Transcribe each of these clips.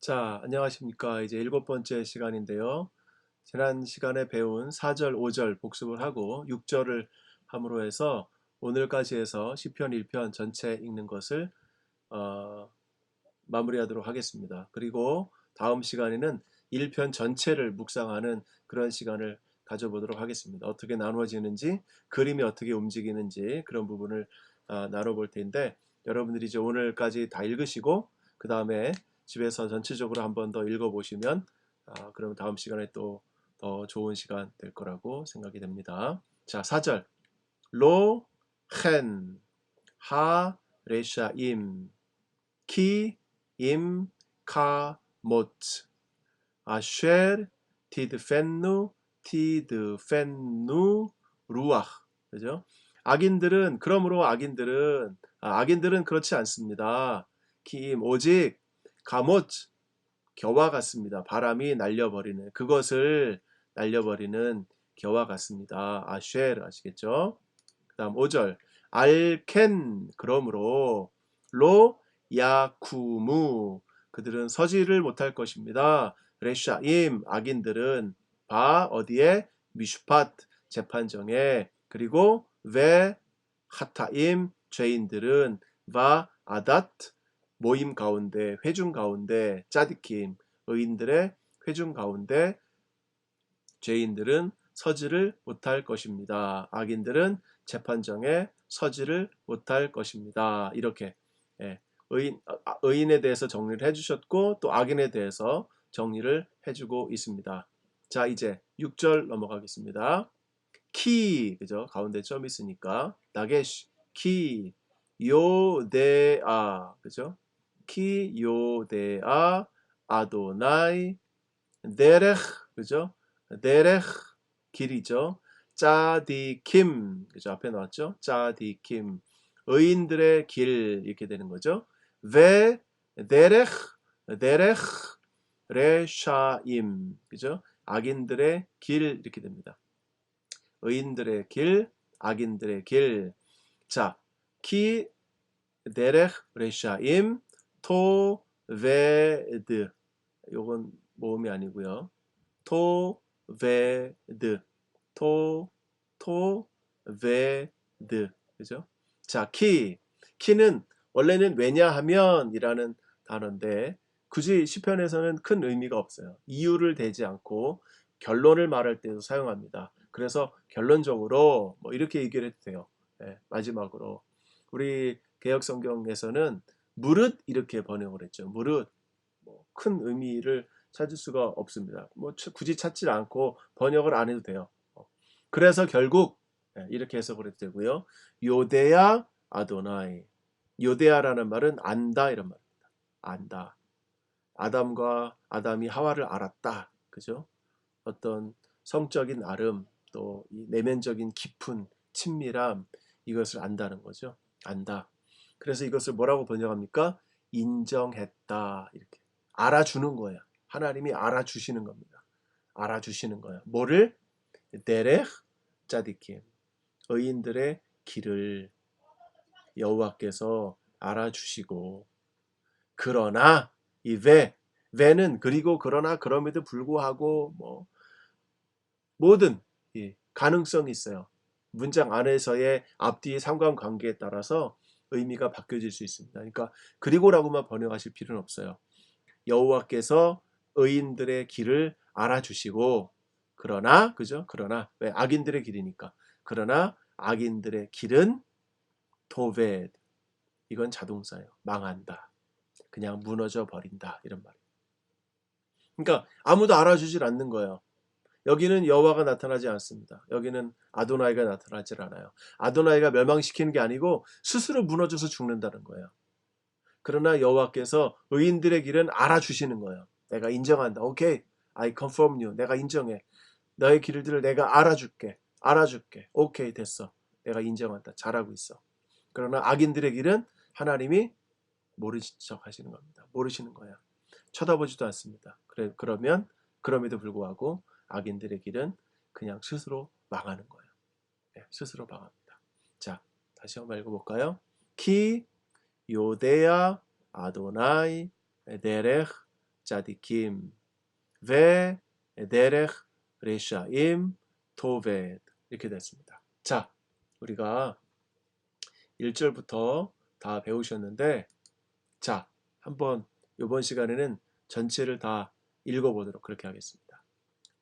자, 안녕하십니까. 이제 일곱 번째 시간인데요. 지난 시간에 배운 4절, 5절 복습을 하고 6절을 함으로 해서 오늘까지 해서 시편 1편 전체 읽는 것을 어, 마무리하도록 하겠습니다. 그리고 다음 시간에는 1편 전체를 묵상하는 그런 시간을 가져보도록 하겠습니다. 어떻게 나누어지는지, 그림이 어떻게 움직이는지 그런 부분을 어, 나눠볼 텐데 여러분들이 이제 오늘까지 다 읽으시고 그 다음에 집에서 전체적으로 한 번 더 읽어보시면 아, 그럼 다음 시간에 또 더 좋은 시간 될 거라고 생각이 됩니다. 자, 4절 로, 헨, 하, 레샤 임, 키, 임, 카, 모츠, 아쉐르, 티드 펜누, 티드 펜누, 루아흐. 그죠? 악인들은 그러므로 악인들은 아, 악인들은 그렇지 않습니다. 킴 오직 가못 겨와 같습니다. 바람이 날려버리는 그것을 날려버리는 겨와 같습니다. 아쉘 아시겠죠? 그 다음 5절 알켄 그러므로 로 야쿠무 그들은 서지를 못할 것입니다. 레샤임 악인들은 바 어디에 미슈팟 재판정에 그리고 왜 하타임 죄인들은 바 아닷 모임 가운데 회중 가운데 짜디킴 의인들의 회중 가운데 죄인들은 서지를 못할 것입니다. 악인들은 재판정에 서지를 못할 것입니다. 이렇게 예, 의인, 아, 의인에 대해서 정리를 해주셨고 또 악인에 대해서 정리를 해주고 있습니다. 자 이제 6절 넘어가겠습니다. 키 그죠 가운데 점 있으니까 다게시 키 요데아 그죠 키 요데아 아도나이 데레흐 그죠? 데레흐 길이죠. 짜디킴 그죠? 앞에 나왔죠? 짜디킴. 의인들의 길 이렇게 되는 거죠. 베 데레흐 데레흐 레샤임 그죠? 악인들의 길 이렇게 됩니다. 의인들의 길 악인들의 길 자 키 데레흐 레샤임 토베드 요건 모음이 아니고요. 토베드 토 토베드 그죠? 자, 키 키는 원래는 왜냐하면 이라는 단어인데 굳이 시편에서는 큰 의미가 없어요. 이유를 대지 않고 결론을 말할 때도 사용합니다. 그래서 결론적으로 뭐 이렇게 얘기를 해도 돼요. 네, 마지막으로 우리 개혁 성경에서는 무릇 이렇게 번역을 했죠. 무릇 뭐 큰 의미를 찾을 수가 없습니다. 뭐 굳이 찾지 않고 번역을 안 해도 돼요. 어. 그래서 결국 예, 이렇게 해석을 해도 되고요. 요데야 아도나이 요데야라는 말은 안다 이런 말입니다. 안다. 아담과 아담이 하와를 알았다. 그죠? 어떤 성적인 아름 또 내면적인 깊은 친밀함 이것을 안다는 거죠. 안다. 그래서 이것을 뭐라고 번역합니까? 인정했다. 이렇게. 알아주는 거예요. 하나님이 알아주시는 겁니다. 알아주시는 거예요. 뭐를? 데레흐 짜디킴. 의인들의 길을 여호와께서 알아주시고 그러나 이 왜, 왜는 그리고 그러나 그럼에도 불구하고 뭐 모든 가능성이 있어요. 문장 안에서의 앞뒤의 상관관계에 따라서 의미가 바뀌어질 수 있습니다. 그러니까 그리고라고만 번역하실 필요는 없어요. 여호와께서 의인들의 길을 알아주시고 그러나 그죠? 그러나 왜 악인들의 길이니까 그러나 악인들의 길은 도벳 이건 자동사예요. 망한다. 그냥 무너져 버린다 이런 말이에요. 그러니까 아무도 알아주질 않는 거예요. 여기는 여호와가 나타나지 않습니다. 여기는 아도나이가 나타나지 않아요. 아도나이가 멸망시키는 게 아니고 스스로 무너져서 죽는다는 거예요. 그러나 여호와께서 의인들의 길은 알아주시는 거예요. 내가 인정한다. 오케이. I confirm you. 내가 인정해. 너의 길들을 내가 알아줄게. 알아줄게. 오케이 됐어. 내가 인정한다. 잘하고 있어. 그러나 악인들의 길은 하나님이 모르신 척 하시는 겁니다. 모르시는 거예요. 쳐다보지도 않습니다. 그래, 그러면 그럼에도 불구하고 악인들의 길은 그냥 스스로 망하는 거예요. 네, 스스로 망합니다. 자, 다시 한번 읽어볼까요? 키 요데야 아도나이 데레흐 짜디킴 ve derech 레샤임 토벳 이렇게 됐습니다. 자, 우리가 1절부터 다 배우셨는데 자, 한번 이번 시간에는 전체를 다 읽어보도록 그렇게 하겠습니다.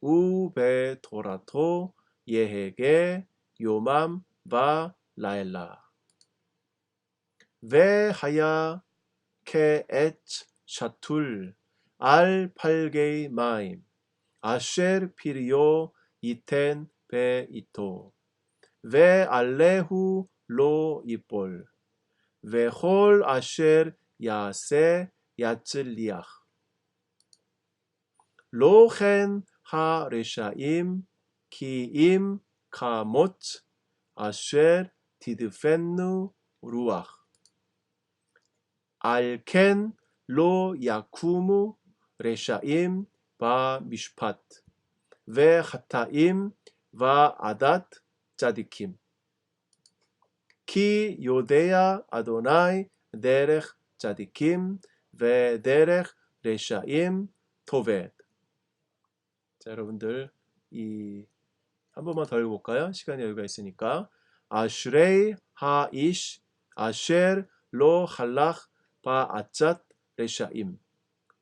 우베도라토 예헤게 요맘 바 라일라. 베하야 케에츠 샤툴 알 팔게이 마임. 아쉘 피리오 이텐 베 이토. 왜 알레후 로 이볼 왜홀 아쉘 야세 야츠리아. 로헨 הרשעים כי אם כמות אשר תדפנו רוח. על כן לא יקומו רשעים במשפט, וחטאים ועדת צדיקים. כי יודע אדוני דרך צדיקים ודרך רשעים 토벳. 자, 여러분들 이 한 번만 더 읽어볼까요? 시간이 여유가 있으니까 아슈레이 하이쉬 아쉘 로 할락 바아잣 레샤임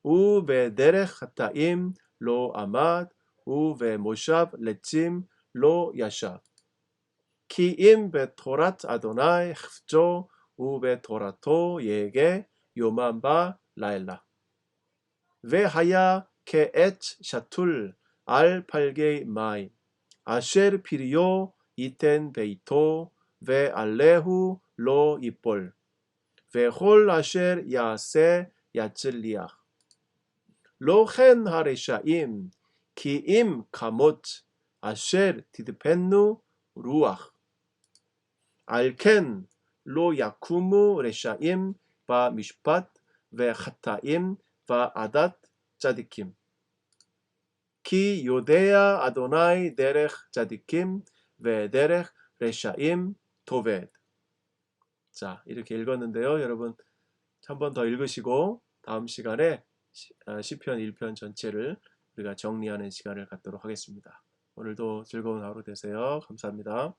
우베 데렉 하타임 로 아마드 우베 모샵 레찜 로 야샤 키임 베토랏 아도나이 흐조 우베 토라토 예게 요만바 라일라. 왜 하야 케엣 샤툴 알팔게 마이 아셀 피리오 이텐 베이토 웨 알레후 로 이볼 וכל אשר יעשה יצליח. לא כן הרשעים, כי אם כמות אשר תדפנו רוח. על כן לא יקומו רשעים במשפט וחטאים ועדת צדיקים. 키 요데야 아도나이 데렉 자디킴 웨 데렉 레샤임 도벳 자 이렇게 읽었는데요 여러분 한 번 더 읽으시고 다음 시간에 어, 시편 1편 전체를 우리가 정리하는 시간을 갖도록 하겠습니다. 오늘도 즐거운 하루 되세요. 감사합니다.